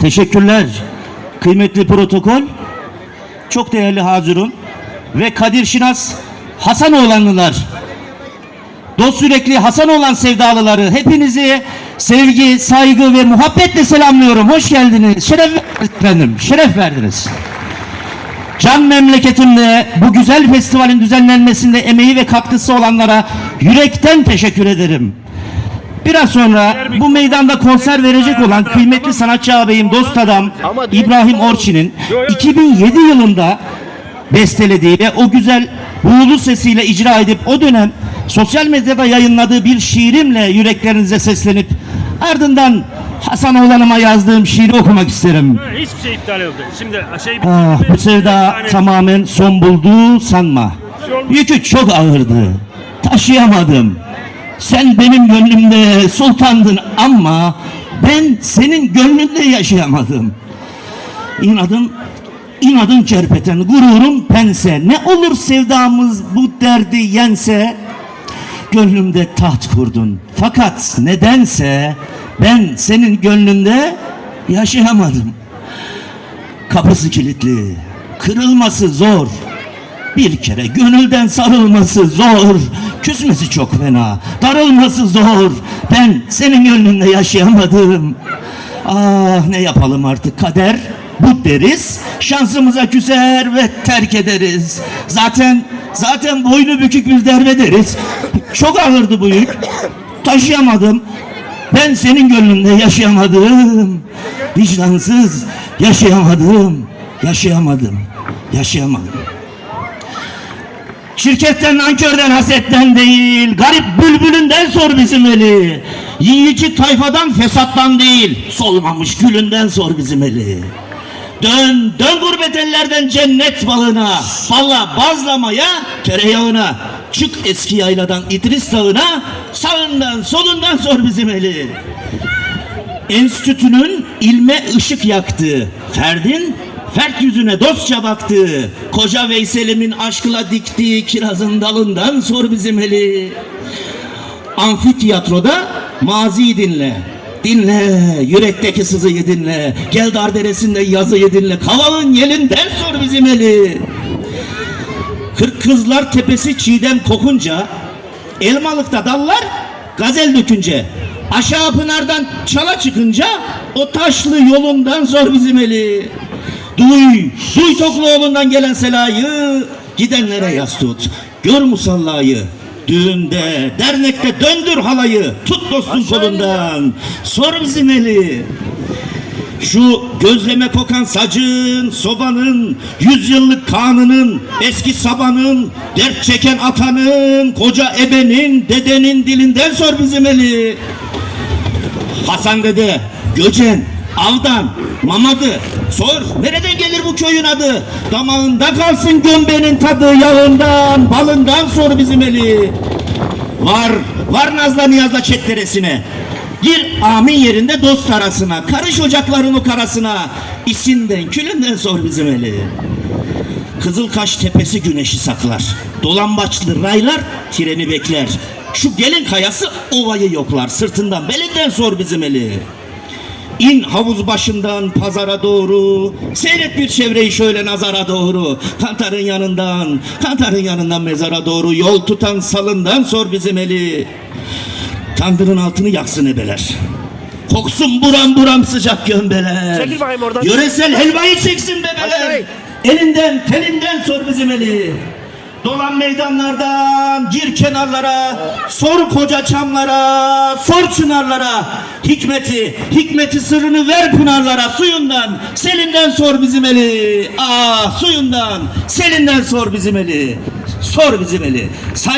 Teşekkürler. Kıymetli protokol, çok değerli Hazırun ve Kadir Şinas Hasanoğlanlılar. Dost yürekli Hasanoğlan sevdalıları hepinizi sevgi, saygı ve muhabbetle selamlıyorum. Hoş geldiniz. Şeref verdiniz efendim. Şeref verdiniz. Can memleketimde bu güzel festivalin düzenlenmesinde emeği ve katkısı olanlara yürekten teşekkür ederim. Biraz sonra bu meydanda konser verecek olan kıymetli sanatçı ağabeyim, dost adam İbrahim Orçin'in 2007 yılında bestelediği ve o güzel buğulu sesiyle icra edip o dönem sosyal medyada yayınladığı bir şiirimle yüreklerinize seslenip ardından Hasan Oğlan'ıma yazdığım şiiri okumak isterim. Hiçbir şey iptal oldu. Şimdi şey. Ah, bu sevda tamamen son buldu sanma. Yükü çok ağırdı. Taşıyamadım. Sen benim gönlümde sultandın ama ben senin gönlünde yaşayamadım. İnadım inadın kerpeten, gururum pense. Ne olur sevdamız bu derdi yense, gönlümde taht kurdun. Fakat nedense ben senin gönlünde yaşayamadım. Kapısı kilitli, kırılması zor. Bir kere gönülden sarılması zor. Küsmesi çok fena, darılması zor. Ben senin gönlünde yaşayamadım. Ah ne yapalım artık kader bu deriz. Şansımıza küser ve terk ederiz. Zaten zaten boynu bükük bir derbederiz. Çok ağırdı bu yük. Taşıyamadım. Ben senin gönlünde yaşayamadım. Vicdansız yaşayamadım. Yaşayamadım. Yaşayamadım. Şirketten, nankörden, hasetten değil, garip bülbülünden sor bizim eli. Yiyici tayfadan, fesattan değil, solmamış gülünden sor bizim eli. Dön, dön gurbet ellerden cennet balına, balla bazlamaya, tereyağına. Çık eski yayladan İdris dağına, sağından solundan sor bizim eli. Enstitünün ilme ışık yaktı. Ferdin fert yüzüne dostça baktı. Koca Veysel'imin aşkla diktiği kirazın dalından sor bizim eli. Amfiteyatroda maziyi dinle. Dinle, yürekteki sızıyı dinle. Gel Darderesinde yazıyı dinle. Kavalın yelinden sor bizim eli. Kırk kızlar tepesi çiğdem kokunca Elmalıkta dallar gazel dökünce Aşağı Pınar'dan çala çıkınca O taşlı yolundan zor bizim eli Duy, duy Tokluoğlu'ndan gelen selayı Gidenlere yas tut. Gör musallayı Düğünde, dernekte döndür halayı. Tut dostun kolundan. Sor bizim eli. Şu gözleme kokan sacın, sobanın, yüzyıllık kanının, eski sabanın, dert çeken atanın, koca ebenin, dedenin dilinden sor bizim eli. Hasan dede, Göcen, Aldan, Mamadı, sor nereden gelir bu köyün adı? Damağında kalsın gömbenin tadı, yağından, balından sor bizim eli. Var, var Nazla Niyazla çetleresine. Gir amin yerinde dost arasına. Karış ocakların o karasına. İsinden külünden sor bizim eli. Kızılkaş tepesi güneşi saklar. Dolambaçlı raylar treni bekler. Şu gelin kayası ovayı yoklar. Sırtından belinden sor bizim eli. İn havuz başından pazara doğru. Seyret bir çevreyi şöyle nazara doğru. Kantarın yanından Kantarın yanından mezara doğru. Yol tutan salından sor bizim eli. Tandırın altını yaksın ebeler. Koksun buram buram sıcak gömbeler. Çekil bakayım oradan. Yöresel helvayı çeksin bebeler. Elinden telinden sor bizim eli Dolan meydanlardan gir kenarlara Sor koca çamlara Sor çınarlara. Hikmeti Hikmeti sırrını ver pınarlara Suyundan. Selinden sor bizim eli. Ah suyundan. Selinden sor bizim eli. Sor bizim eli. Say